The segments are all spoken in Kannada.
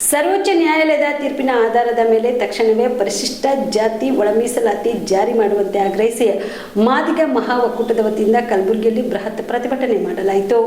ಸರ್ವೋಚ್ಚ ನ್ಯಾಯಾಲಯದ ತೀರ್ಪಿನ ಆಧಾರದ ಮೇಲೆ ತಕ್ಷಣವೇ ಪರಿಶಿಷ್ಟ ಜಾತಿ ಒಳ ಮೀಸಲಾತಿ ಜಾರಿ ಮಾಡುವಂತೆ ಆಗ್ರಹಿಸಿ ಮಾದಿಗ ಮಹಾ ಒಕ್ಕೂಟದ ವತಿಯಿಂದ ಕಲಬುರಗಿಯಲ್ಲಿ ಬೃಹತ್ ಪ್ರತಿಭಟನೆ ಮಾಡಲಾಯಿತು.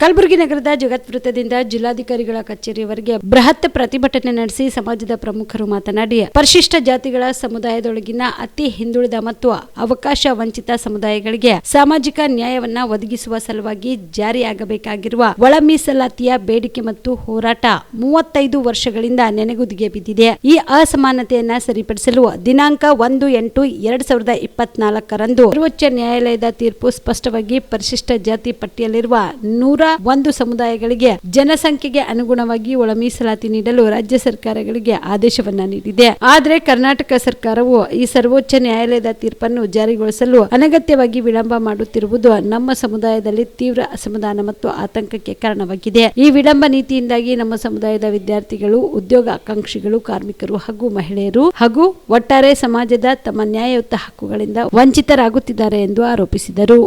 ಕಲಬುರಗಿ ನಗರದ ಜಗತ್ ವೃತ್ತದಿಂದ ಜಿಲ್ಲಾಧಿಕಾರಿಗಳ ಕಚೇರಿಯವರೆಗೆ ಬೃಹತ್ ಪ್ರತಿಭಟನೆ ನಡೆಸಿ ಸಮಾಜದ ಪ್ರಮುಖರು ಮಾತನಾಡಿ, ಪರಿಶಿಷ್ಟ ಜಾತಿಗಳ ಸಮುದಾಯದೊಳಗಿನ ಅತಿ ಹಿಂದುಳಿದ ಮತ್ತು ಅವಕಾಶ ವಂಚಿತ ಸಮುದಾಯಗಳಿಗೆ ಸಾಮಾಜಿಕ ನ್ಯಾಯವನ್ನ ಒದಗಿಸುವ ಸಲುವಾಗಿ ಜಾರಿಯಾಗಬೇಕಾಗಿರುವ ಒಳ ಮೀಸಲಾತಿಯ ಬೇಡಿಕೆ ಮತ್ತು ಹೋರಾಟ ಮೂವತ್ತೈದು ವರ್ಷಗಳಿಂದ ನೆನೆಗುದಿಗೆ ಬಿದ್ದಿದೆ. ಈ ಅಸಮಾನತೆಯನ್ನ ಸರಿಪಡಿಸಲು ದಿನಾಂಕ ಒಂದು ಎಂಟು ಎರಡ್ ಸಾವಿರದ ಇಪ್ಪತ್ನಾಲ್ಕರಂದು ಸರ್ವೋಚ್ಚ ನ್ಯಾಯಾಲಯದ ತೀರ್ಪು ಸ್ಪಷ್ಟವಾಗಿ ಪರಿಶಿಷ್ಟ ಜಾತಿ ಪಟ್ಟಿಯಲ್ಲಿರುವ ನೂರ ಒಂದು ಸಮುದಾಯಗಳಿಗೆ ಜನಸಂಖ್ಯೆಗೆ ಅನುಗುಣವಾಗಿ ಒಳ ಮೀಸಲಾತಿ ನೀಡಲು ರಾಜ್ಯ ಸರ್ಕಾರಗಳಿಗೆ ಆದೇಶವನ್ನ ನೀಡಿದೆ. ಆದರೆ ಕರ್ನಾಟಕ ಸರ್ಕಾರವು ಈ ಸರ್ವೋಚ್ಚ ನ್ಯಾಯಾಲಯದ ತೀರ್ಪನ್ನು ಜಾರಿಗೊಳಿಸಲು ಅನಗತ್ಯವಾಗಿ ವಿಳಂಬ ಮಾಡುತ್ತಿರುವುದು ನಮ್ಮ ಸಮುದಾಯದಲ್ಲಿ ತೀವ್ರ ಅಸಮಾಧಾನ ಮತ್ತು ಆತಂಕಕ್ಕೆ ಕಾರಣವಾಗಿದೆ. ಈ ವಿಳಂಬ ನೀತಿಯಿಂದಾಗಿ ನಮ್ಮ ಸಮುದಾಯದ ವಿದ್ಯಾರ್ಥಿಗಳು ಉದ್ಯೋಗ ಆಕಾಂಕ್ಷಿಗಳು ಕಾರ್ಮಿಕರು ಹಾಗೂ ಮಹಿಳೆಯರು ಹಾಗೂ ಒಟ್ಟಾರೆ ಸಮಾಜದ ತಮ್ಮ ನ್ಯಾಯಯುತ ಹಕ್ಕುಗಳಿಂದ ವಂಚಿತರಾಗುತ್ತಿದ್ದಾರೆ ಎಂದು ಆರೋಪಿಸಿದರು.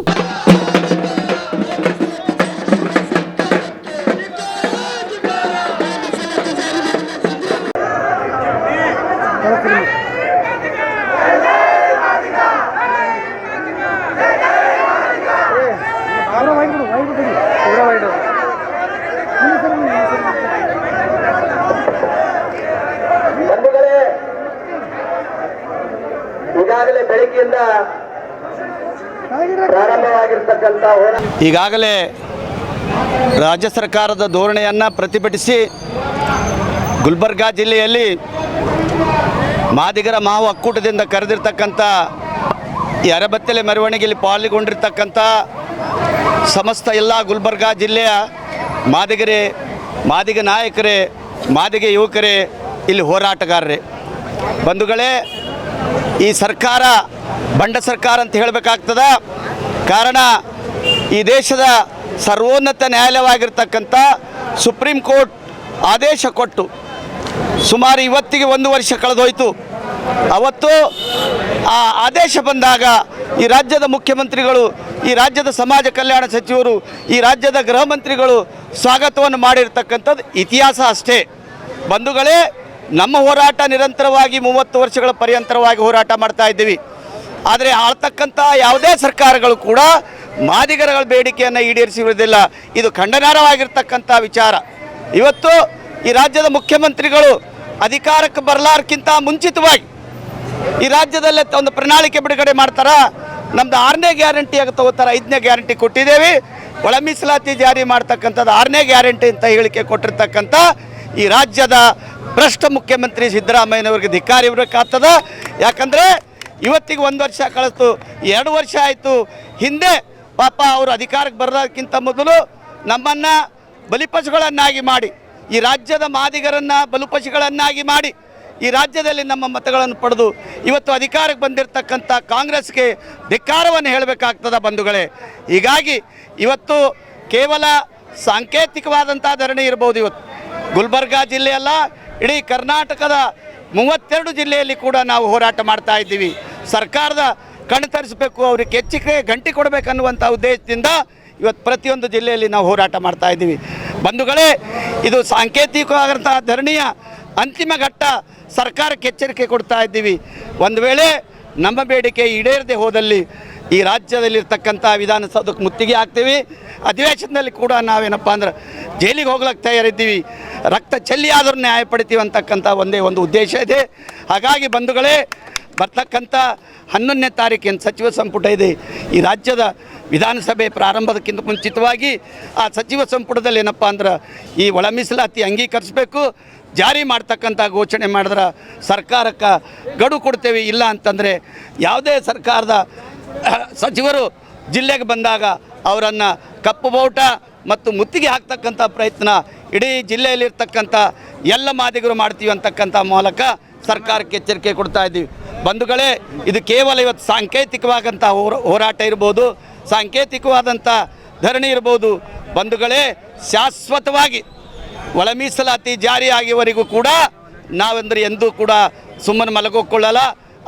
ಈಗಾಗಲೇ ಬೆಳಗ್ಗೆಯಿಂದ ಪ್ರಾರಂಭವಾಗಿರ್ತಕ್ಕಂಥ ಹೋರಾಟ ಈಗಾಗಲೇ ರಾಜ್ಯ ಸರ್ಕಾರದ ಧೋರಣೆಯನ್ನು ಪ್ರತಿಭಟಿಸಿ ಗುಲ್ಬರ್ಗಾ ಜಿಲ್ಲೆಯಲ್ಲಿ ಮಾದಿಗರ ಮಾವು ಒಕ್ಕೂಟದಿಂದ ಕರೆದಿರ್ತಕ್ಕಂಥ ಈ ಅರಬತ್ತಲೆ ಮೆರವಣಿಗೆಯಲ್ಲಿ ಪಾಲ್ಗೊಂಡಿರ್ತಕ್ಕಂಥ ಸಮಸ್ತ ಎಲ್ಲ ಗುಲ್ಬರ್ಗ ಜಿಲ್ಲೆಯ ಮಾದಿಗರೇ, ಮಾದಿಗ ನಾಯಕರೇ, ಮಾದಿಗ ಯುವಕರೇ, ಇಲ್ಲಿ ಹೋರಾಟಗಾರರೇ. ಬಂಧುಗಳೇ, ಈ ಸರ್ಕಾರ ಬಂಡ ಸರ್ಕಾರ ಅಂತ ಹೇಳಬೇಕಾಗ್ತದ. ಕಾರಣ, ಈ ದೇಶದ ಸರ್ವೋನ್ನತ ನ್ಯಾಯಾಲಯವಾಗಿರ್ತಕ್ಕಂಥ ಸುಪ್ರೀಂ ಕೋರ್ಟ್ ಆದೇಶ ಕೊಟ್ಟು, ಸುಮಾರು ಇವತ್ತಿಗೆ ಒಂದು ವರ್ಷ ಕಳೆದೋಯ್ತು. ಅವತ್ತು ಆ ಆದೇಶ ಬಂದಾಗ ಈ ರಾಜ್ಯದ ಮುಖ್ಯಮಂತ್ರಿಗಳು ಈ ರಾಜ್ಯದ ಸಮಾಜ ಕಲ್ಯಾಣ ಸಚಿವರು, ಈ ರಾಜ್ಯದ ಗೃಹ ಮಂತ್ರಿಗಳು ಸ್ವಾಗತವನ್ನು ಮಾಡಿರ್ತಕ್ಕಂಥದ್ದು ಇತಿಹಾಸ ಅಷ್ಟೇ. ಬಂಧುಗಳೇ, ನಮ್ಮ ಹೋರಾಟ ನಿರಂತರವಾಗಿ ಮೂವತ್ತು ವರ್ಷಗಳ ಪರ್ಯಂತರವಾಗಿ ಹೋರಾಟ ಮಾಡ್ತಾ ಇದ್ದೀವಿ. ಆದರೆ ಆಳ್ತಕ್ಕಂಥ ಯಾವುದೇ ಸರ್ಕಾರಗಳು ಕೂಡ ಮಾದಿಗರಗಳ ಬೇಡಿಕೆಯನ್ನು ಈಡೇರಿಸಿರುವುದಿಲ್ಲ. ಇದು ಖಂಡನಾರವಾಗಿರ್ತಕ್ಕಂಥ ವಿಚಾರ. ಇವತ್ತು ಈ ರಾಜ್ಯದ ಮುಖ್ಯಮಂತ್ರಿಗಳು ಅಧಿಕಾರಕ್ಕೆ ಬರಲಾರಕ್ಕಿಂತ ಮುಂಚಿತವಾಗಿ ಈ ರಾಜ್ಯದಲ್ಲೇ ಒಂದು ಪ್ರಣಾಳಿಕೆ ಬಿಡುಗಡೆ ಮಾಡ್ತಾರ? ನಮ್ದು ಆರನೇ ಆಗ ತಗೋತಾರೆ ಐದನೇ ಗ್ಯಾರಂಟಿ ಕೊಟ್ಟಿದ್ದೇವೆ. ಒಳ ಮೀಸಲಾತಿ ಜಾರಿ ಮಾಡ್ತಕ್ಕಂಥದ್ದು ಆರನೇ ಗ್ಯಾರಂಟಿ ಅಂತ ಹೇಳಿಕೆ ಕೊಟ್ಟಿರ್ತಕ್ಕಂಥ ಈ ರಾಜ್ಯದ ಭ್ರಷ್ಟ ಮುಖ್ಯಮಂತ್ರಿ ಸಿದ್ದರಾಮಯ್ಯನವ್ರಿಗೆ ಧಿಕ್ಕಾರ ಇರಬೇಕಾಗ್ತದ ಯಾಕಂದರೆ ಇವತ್ತಿಗೆ ಒಂದು ವರ್ಷ ಕಳಿಸ್ತು ಎರಡು ವರ್ಷ ಆಯಿತು. ಹಿಂದೆ ಪಾಪ ಅವರು ಅಧಿಕಾರಕ್ಕೆ ಬರೋದಕ್ಕಿಂತ ಮೊದಲು ನಮ್ಮನ್ನು ಬಲಿಪಶುಗಳನ್ನಾಗಿ ಮಾಡಿ, ಈ ರಾಜ್ಯದ ಮಾದಿಗರನ್ನು ಬಲಿಪಶುಗಳನ್ನಾಗಿ ಮಾಡಿ ಈ ರಾಜ್ಯದಲ್ಲಿ ನಮ್ಮ ಮತಗಳನ್ನು ಪಡೆದು ಇವತ್ತು ಅಧಿಕಾರಕ್ಕೆ ಬಂದಿರತಕ್ಕಂಥ ಕಾಂಗ್ರೆಸ್ಗೆ ಧಿಕ್ಕಾರವನ್ನು ಹೇಳಬೇಕಾಗ್ತದ ಬಂಧುಗಳೇ. ಹೀಗಾಗಿ ಇವತ್ತು ಕೇವಲ ಸಾಂಕೇತಿಕವಾದಂಥ ಧರಣಿ ಇರ್ಬೋದು ಇವತ್ತು. ಗುಲ್ಬರ್ಗಾ ಜಿಲ್ಲೆಯಲ್ಲ, ಇಡೀ ಕರ್ನಾಟಕದ ಮೂವತ್ತೆರಡು ಜಿಲ್ಲೆಯಲ್ಲಿ ಕೂಡ ನಾವು ಹೋರಾಟ ಮಾಡ್ತಾ ಇದ್ದೀವಿ. ಸರ್ಕಾರದ ಕಣ್ಣು ತರಿಸಬೇಕು, ಅವ್ರಿಗೆ ಹೆಚ್ಚಿಗೆ ಗಂಟೆ ಕೊಡಬೇಕನ್ನುವಂಥ ಉದ್ದೇಶದಿಂದ ಇವತ್ತು ಪ್ರತಿಯೊಂದು ಜಿಲ್ಲೆಯಲ್ಲಿ ನಾವು ಹೋರಾಟ ಮಾಡ್ತಾ ಇದ್ದೀವಿ. ಬಂಧುಗಳೇ, ಇದು ಸಾಂಕೇತಿಕವಾದಂತಹ ಧರಣಿಯ ಅಂತಿಮ ಘಟ್ಟ ಸರ್ಕಾರಕ್ಕೆ ಎಚ್ಚರಿಕೆ ಕೊಡ್ತಾ ಇದ್ದೀವಿ. ಒಂದು ವೇಳೆ ನಮ್ಮ ಬೇಡಿಕೆ ಈಡೇರದೆ ಹೋದಲ್ಲಿ ಈ ರಾಜ್ಯದಲ್ಲಿರ್ತಕ್ಕಂಥ ವಿಧಾನಸೌಧಕ್ಕೆ ಮುತ್ತಿಗೆ ಹಾಕ್ತೀವಿ. ಅಧಿವೇಶನದಲ್ಲಿ ಕೂಡ ನಾವೇನಪ್ಪ ಅಂದ್ರೆ ಜೈಲಿಗೆ ಹೋಗ್ಲಿಕ್ಕೆ ತಯಾರಿದ್ದೀವಿ. ರಕ್ತ ಚೆಲ್ಲಿ ಆದರೂ ನ್ಯಾಯ ಪಡಿತೀವಿ ಅಂತಕ್ಕಂಥ ಒಂದೇ ಒಂದು ಉದ್ದೇಶ ಇದೆ. ಹಾಗಾಗಿ ಬಂಧುಗಳೇ, ಬರ್ತಕ್ಕಂಥ ಹನ್ನೊಂದನೇ ತಾರೀಕಿನ ಸಚಿವ ಸಂಪುಟ ಇದೆ. ಈ ರಾಜ್ಯದ ವಿಧಾನಸಭೆ ಪ್ರಾರಂಭದಕ್ಕಿಂತ ಮುಂಚಿತವಾಗಿ ಆ ಸಚಿವ ಸಂಪುಟದಲ್ಲಿ ಏನಪ್ಪ ಅಂದ್ರೆ ಈ ಒಳ ಮೀಸಲಾತಿ ಅಂಗೀಕರಿಸಬೇಕು, ಜಾರಿ ಮಾಡ್ತಕ್ಕಂಥ ಘೋಷಣೆ ಮಾಡಿದ್ರೆ ಸರ್ಕಾರಕ್ಕೆ ಗಡು ಕೊಡ್ತೇವೆ, ಇಲ್ಲ ಅಂತಂದರೆ ಯಾವುದೇ ಸರ್ಕಾರದ ಸಚಿವರು ಜಿಲ್ಲೆಗೆ ಬಂದಾಗ ಅವರನ್ನು ಕಪ್ಪು ಬಾವುಟ ಮತ್ತು ಮುತ್ತಿಗೆ ಹಾಕ್ತಕ್ಕಂಥ ಪ್ರಯತ್ನ ಇಡೀ ಜಿಲ್ಲೆಯಲ್ಲಿರ್ತಕ್ಕಂಥ ಎಲ್ಲ ಮಾದಿಗರು ಮಾಡ್ತೀವಿ ಅಂತಕ್ಕಂಥ ಮೂಲಕ ಸರ್ಕಾರಕ್ಕೆ ಎಚ್ಚರಿಕೆ ಕೊಡ್ತಾ ಇದ್ದೀವಿ. ಬಂಧುಗಳೇ, ಇದು ಕೇವಲ ಇವತ್ತು ಸಾಂಕೇತಿಕವಾದಂಥ ಹೋರ, ಹೋರಾಟ ಇರ್ಬೋದು. ಸಾಂಕೇತಿಕವಾದಂಥ ಧರಣಿ ಇರ್ಬೋದು. ಬಂಧುಗಳೇ, ಶಾಶ್ವತವಾಗಿ ಒಳ ಮೀಸಲಾತಿ ಜಾರಿಯಾಗಿವರೆಗೂ ಕೂಡ ನಾವೆಂದರೆ ಎಂದೂ ಕೂಡ ಸುಮ್ಮನೆ ಮಲಗೋಕೊಳ್ಳಲ್ಲ.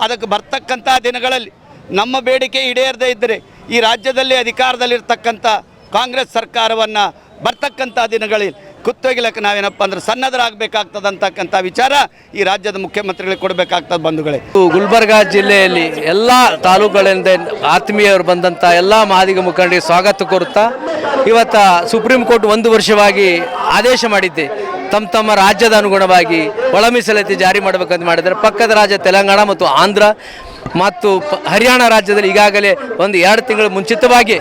ಅದಕ್ಕೆ ಬರ್ತಕ್ಕಂಥ ದಿನಗಳಲ್ಲಿ ನಮ್ಮ ಬೇಡಿಕೆ ಈಡೇರದೇ ಇದ್ದರೆ ಈ ರಾಜ್ಯದಲ್ಲಿ ಅಧಿಕಾರದಲ್ಲಿರ್ತಕ್ಕಂಥ ಕಾಂಗ್ರೆಸ್ ಸರ್ಕಾರವನ್ನು ಬರ್ತಕ್ಕಂಥ ದಿನಗಳಲ್ಲಿ ಕುತ್ತೊಗಿಲಕ್ಕೆ ನಾವೇನಪ್ಪ ಅಂದ್ರೆ ಸನ್ನದ್ಧರಾಗಬೇಕಾಗ್ತದೆ ಅಂತಕ್ಕಂಥ ವಿಚಾರ ಈ ರಾಜ್ಯದ ಮುಖ್ಯಮಂತ್ರಿಗಳಿಗೆ ಕೊಡಬೇಕಾಗ್ತದೆ ಬಂಧುಗಳೇ. ಗುಲ್ಬರ್ಗ ಜಿಲ್ಲೆಯಲ್ಲಿ ಎಲ್ಲ ತಾಲೂಕುಗಳಿಂದ ಆತ್ಮೀಯರು ಬಂದಂಥ ಎಲ್ಲ ಮಾದಿಗ ಮುಖಂಡರಿಗೆ ಸ್ವಾಗತ ಕೋರುತ್ತಾ, ಇವತ್ತು ಸುಪ್ರೀಂ ಕೋರ್ಟ್ ಒಂದು ವರ್ಷವಾಗಿ ಆದೇಶ ಮಾಡಿದ್ದೆ. ತಮ್ಮ ತಮ್ಮ ರಾಜ್ಯದ ಅನುಗುಣವಾಗಿ ಒಳ ಮೀಸಲಾತಿ ಜಾರಿ ಮಾಡಬೇಕಂತ ಮಾಡಿದರೆ ಪಕ್ಕದ ರಾಜ್ಯ ತೆಲಂಗಾಣ ಮತ್ತು ಆಂಧ್ರ ಮತ್ತು ಹರಿಯಾಣ ರಾಜ್ಯದಲ್ಲಿ ಈಗಾಗಲೇ ಒಂದು ಎರಡು ತಿಂಗಳು ಮುಂಚಿತವಾಗಿ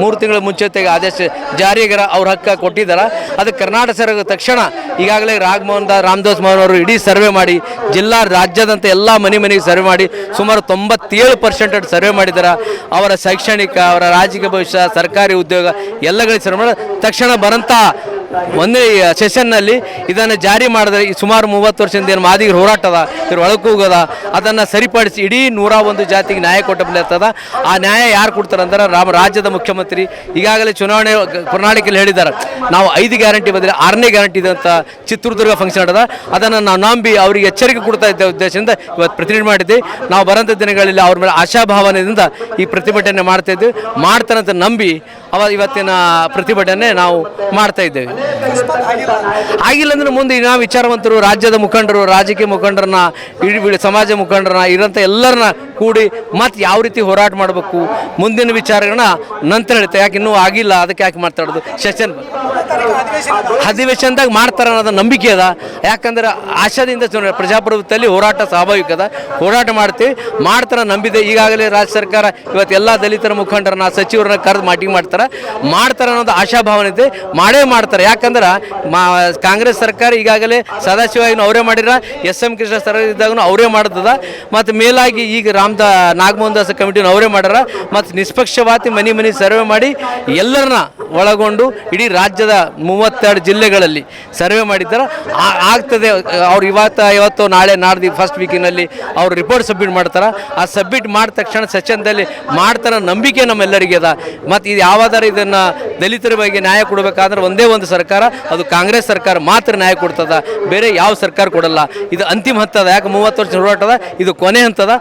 ಮೂರು ತಿಂಗಳ ಮುಂಚೆತೆಗೆ ಆದೇಶ ಜಾರಿಗೆ ಅವ್ರ ಹಕ್ಕ ಕೊಟ್ಟಿದ್ದಾರೆ. ಅದು ಕರ್ನಾಟಕ ಸರ್ಕಾರ ತಕ್ಷಣ ಈಗಾಗಲೇ ರಾಘಮೋಹನ್ ದಾಸ್, ರಾಮದಾಸ್ ಮೋಹನ್ ಅವರು ಇಡೀ ಸರ್ವೆ ಮಾಡಿ, ಜಿಲ್ಲಾ ರಾಜ್ಯದಂತ ಎಲ್ಲ ಮನೆ ಮನೆಗೆ ಸರ್ವೆ ಮಾಡಿ, ಸುಮಾರು ತೊಂಬತ್ತೇಳು ಪರ್ಸೆಂಟ್ ಸರ್ವೆ ಮಾಡಿದ್ದಾರೆ. ಅವರ ಶೈಕ್ಷಣಿಕ, ಅವರ ರಾಜಕೀಯ ಭವಿಷ್ಯ, ಸರ್ಕಾರಿ ಉದ್ಯೋಗ ಎಲ್ಲಗಳಿಗೆ ಸರ್ವೆ ಮಾಡಿ, ತಕ್ಷಣ ಬರಂತ ಒಂದೇ ಸೆಷನ್ನಲ್ಲಿ ಇದನ್ನು ಜಾರಿ ಮಾಡಿದ್ರೆ ಸುಮಾರು ಮೂವತ್ತು ವರ್ಷದಿಂದ ಏನು ಮಾದಿಗೆ ಹೋರಾಟದ, ಇವ್ರು ಹೋಗೋದ, ಅದನ್ನು ಸರಿಪಡಿಸಿ ಇಡೀ ನೂರ ಒಂದು ಜಾತಿಗೆ ನ್ಯಾಯ ಕೊಟ್ಟಬಲ್ಲತ್ತದ ಆ ನ್ಯಾಯ ಯಾರು ಕೊಡ್ತಾರೆ ಅಂದ್ರೆ ರಾಮ, ರಾಜ್ಯದ ಮುಖ್ಯಮಂತ್ರಿ ಈಗಾಗಲೇ ಚುನಾವಣೆ, ಪ್ರಣಾಳಿಕೆಯಲ್ಲಿ ಹೇಳಿದ್ದಾರೆ. ನಾವು ಐದು ಗ್ಯಾರಂಟಿ ಬಂದರೆ ಆರನೇ ಗ್ಯಾರಂಟಿ ಇದೆ ಅಂತ ಚಿತ್ರದುರ್ಗ ಫಂಕ್ಷನ್ ಆಡದ ಅದನ್ನು ನಾವು ನಂಬಿ ಅವರಿಗೆ ಎಚ್ಚರಿಕೆ ಕೊಡ್ತಾ ಇದ್ದ ಉದ್ದೇಶದಿಂದ ಇವತ್ತು ಪ್ರತಿಭಟನೆ ಮಾಡಿದ್ವಿ. ನಾವು ಬರೋಂಥ ದಿನಗಳಲ್ಲಿ ಅವ್ರ ಮೇಲೆ ಆಶಾಭಾವನೆಯಿಂದ ಈ ಪ್ರತಿಭಟನೆ ಮಾಡ್ತಾ ಇದ್ವಿ. ಮಾಡ್ತಾರಂತ ನಂಬಿ ಅವ ಇವತ್ತಿನ ಪ್ರತಿಭಟನೆ ನಾವು ಮಾಡ್ತಾ ಇದ್ದೇವೆ. ಆಗಿಲ್ಲ. ಅಂದ್ರೆ ಮುಂದೆ ಇನ್ನ ವಿಚಾರವಂತರು ರಾಜ್ಯದ ಮುಖಂಡರು ರಾಜಕೀಯ ಮುಖಂಡರನ್ನ ಇಡೀ ಸಮಾಜ ಮುಖಂಡರನ್ನ ಇರೋಂಥ ಎಲ್ಲರನ್ನ ಕೂಡಿ ಮತ್ತೆ ಯಾವ ರೀತಿ ಹೋರಾಟ ಮಾಡಬೇಕು? ಮುಂದಿನ ವಿಚಾರಗಳನ್ನ ನಂತರ ಹೇಳ್ತೇವೆ ಯಾಕೆ ಇನ್ನೂ ಆಗಿಲ್ಲ, ಅದಕ್ಕೆ ಯಾಕೆ ಮಾತಾಡೋದು ಸೆಷನ್ ಅಧಿವೇಶನದಾಗ ಮಾಡ್ತಾರೆ ಅನ್ನೋದು ನಂಬಿಕೆ ಅದ. ಯಾಕಂದ್ರೆ ಆಶಾದಿಂದ ಪ್ರಜಾಪ್ರಭುತ್ವದಲ್ಲಿ ಹೋರಾಟ ಸ್ವಾಭಾವಿಕ ಅದ. ಹೋರಾಟ ಮಾಡ್ತೀವಿ, ಮಾಡ್ತಾರ ನಂಬಿದೆ. ಈಗಾಗಲೇ ರಾಜ್ಯ ಸರ್ಕಾರ ಇವತ್ತು ಎಲ್ಲ ದಲಿತರ ಮುಖಂಡರನ್ನ, ಸಚಿವರನ್ನ ಕರೆದು ಮಾಟಿಂಗ್ ಮಾಡ್ತಾರೆ. ಮಾಡ್ತಾರೆ ಅನ್ನೋದು ಆಶಾಭಾವನೆ ಇದೆ. ಮಾಡೇ ಮಾಡ್ತಾರೆ. ಯಾಕಂದ್ರೆ ಕಾಂಗ್ರೆಸ್ ಸರ್ಕಾರ ಈಗಾಗಲೇ ಸದಾಶಿವಾಗಿ ಅವರೇ ಮಾಡಿರ ಎಸ್ ಎಂ ಕೃಷ್ಣ ಸರ್ ಇದ್ದಾಗೂ ಅವರೇ ಮಾಡ್ತದ ಮತ್ತು ಮೇಲಾಗಿ ಈಗ ರಾಮದ ನಾಗಮೋಹನ್ ದಾಸ ಕಮಿಟಿನ ಅವರೇ ಮಾಡ್ಯಾರ. ಮತ್ತು ನಿಷ್ಪಕ್ಷವಾತಿ ಮನೆ ಮನೆ ಸರ್ವೆ ಮಾಡಿ ಎಲ್ಲರನ್ನ ಒಳಗೊಂಡು ಇಡೀ ರಾಜ್ಯದ ಮೂವತ್ತೆರಡು ಜಿಲ್ಲೆಗಳಲ್ಲಿ ಸರ್ವೆ ಮಾಡಿದ್ದಾರೆ. ಆಗ್ತದೆ, ಅವ್ರು ಇವತ್ತು ಇವತ್ತು, ನಾಳೆ, ನಾಡ್ದು ಫಸ್ಟ್ ವೀಕಿನಲ್ಲಿ ಅವ್ರು ರಿಪೋರ್ಟ್ ಸಬ್ಮಿಟ್ ಮಾಡ್ತಾರೆ. ಆ ಸಬ್ಮಿಟ್ ಮಾಡಿದ ತಕ್ಷಣ ಸೆಷನ್ದಲ್ಲಿ ಮಾಡ್ತಾರ ನಂಬಿಕೆ ನಮ್ಮೆಲ್ಲರಿಗೆ ಅದ. ಮತ್ತು ಇದು ಯಾವಾದರೂ ಇದನ್ನು ದಲಿತರ ಬಗ್ಗೆ ನ್ಯಾಯ ಕೊಡಬೇಕಾದ್ರೆ ಒಂದೇ ಒಂದು ಸರ್ಕಾರ, ಅದು ಕಾಂಗ್ರೆಸ್ ಸರ್ಕಾರ ಮಾತ್ರ ನ್ಯಾಯ ಕೊಡ್ತದ. ಬೇರೆ ಯಾವ ಸರ್ಕಾರ ಕೊಡಲ್ಲ. ಇದು ಅಂತಿಮ ಹಂತದ, ಯಾಕೆ ಮೂವತ್ತು ವರ್ಷ ಹೋರಾಟದ, ಇದು ಕೊನೆ ಹಂತದ.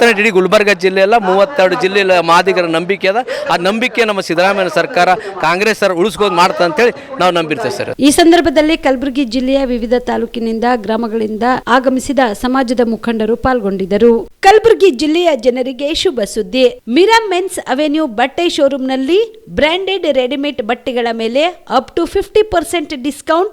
ಮಾಡ್ತಾನೆ ಇಡೀ ಗುಲ್ಬರ್ಗ ಜಿಲ್ಲೆ ಅಲ್ಲ, ಮೂವತ್ತೆರಡು ಜಿಲ್ಲೆಯ ಮಾದಿಗರ ನಂಬಿಕೆ ಅದ. ಆ ನಂಬಿಕೆ ನಮ್ಮ ಸಿದ್ದರಾಮಯ್ಯ ಸರ್ಕಾರ, ಕಾಂಗ್ರೆಸ್ ಸರ್ ಉಳಿಸ್ಕೋದು ಮಾಡ್ತಾ ಅಂತೇಳಿ ನಾವು ನಂಬಿರ್ತೇವೆ ಸರ್. ಈ ಸಂದರ್ಭದಲ್ಲಿ ಕಲಬುರಗಿ ಜಿಲ್ಲೆಯ ವಿವಿಧ ತಾಲೂಕಿನಿಂದ ಗ್ರಾಮಗಳಿಂದ ಆಗಮಿಸಿದ ಸಮಾಜದ ಮುಖಂಡರು ಪಾಲ್ಗೊಂಡಿದ್ದರು. ಕಲಬುರಗಿ ಜಿಲ್ಲೆಯ ಜನರಿಗೆ ಶುಭ ಸುದ್ದಿ. ಮಿರಾ ಮೆನ್ಸ್ ಅವೆನ್ಯೂ ಬಟ್ಟೆ ಶೋರೂಮ್ನಲ್ಲಿ ಬ್ರಾಂಡೆಡ್ ರೆಡಿಮೇಡ್ ಬಟ್ಟೆಗಳ ಮೇಲೆ up to fifty percent discount